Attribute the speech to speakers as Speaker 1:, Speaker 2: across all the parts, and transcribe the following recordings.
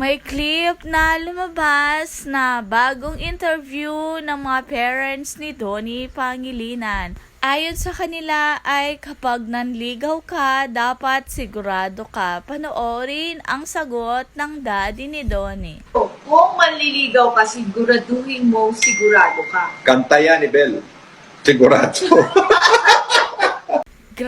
Speaker 1: May clip na lumabas na bagong interview ng mga parents ni Donnie Pangilinan. Ayon sa kanila ay kapag nanligaw ka, dapat sigurado ka. Panoorin ang sagot ng daddy ni Donnie.
Speaker 2: Kung manliligaw ka, siguraduhin mo sigurado ka.
Speaker 3: Kanta yan ni Bel. Sigurado.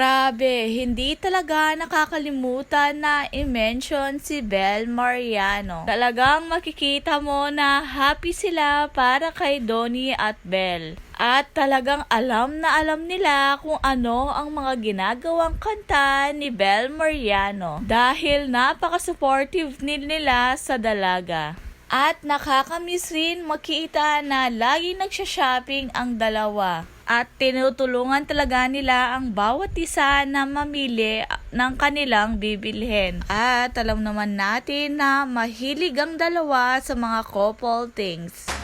Speaker 1: Grabe, hindi talaga nakakalimutan na i-mention si Bel Mariano. Talagang makikita mo na happy sila para kay Donnie at Bel. At talagang alam na alam nila kung ano ang mga ginagawang kanta ni Bel Mariano. Dahil napaka-supportive nila sa dalaga. At nakakamiss rin makita na lagi nagsha-shopping ang dalawa. At tinutulungan talaga nila ang bawat isa na mamili ng kanilang bibilhin. At alam naman natin na mahilig ang dalawa sa mga couple things.